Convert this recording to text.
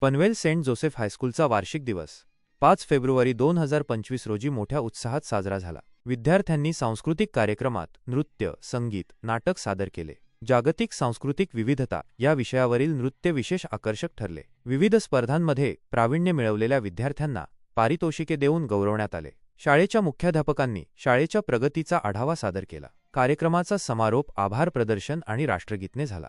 Panvel Saint Joseph हायस्कूलचा वार्षिक दिवस. पाच फेब्रुवारी दोन हजार पंचवीस रोजी मोठ्या उत्साहात साजरा झाला. विद्यार्थ्यांनी सांस्कृतिक कार्यक्रमात नृत्य संगीत नाटक सादर केले. जागतिक सांस्कृतिक विविधता या विषयावरील नृत्य विशेष आकर्षक ठरले. विविध स्पर्धांमध्ये प्रावीण्य मिळवलेल्या विद्यार्थ्यांना पारितोषिके देऊन गौरवण्यात आले. शाळेच्या मुख्याध्यापकांनी शाळेच्या प्रगतीचा आढावा सादर केला. कार्यक्रमाचा समारोप आभार प्रदर्शन आणि राष्ट्रगीतने झाला.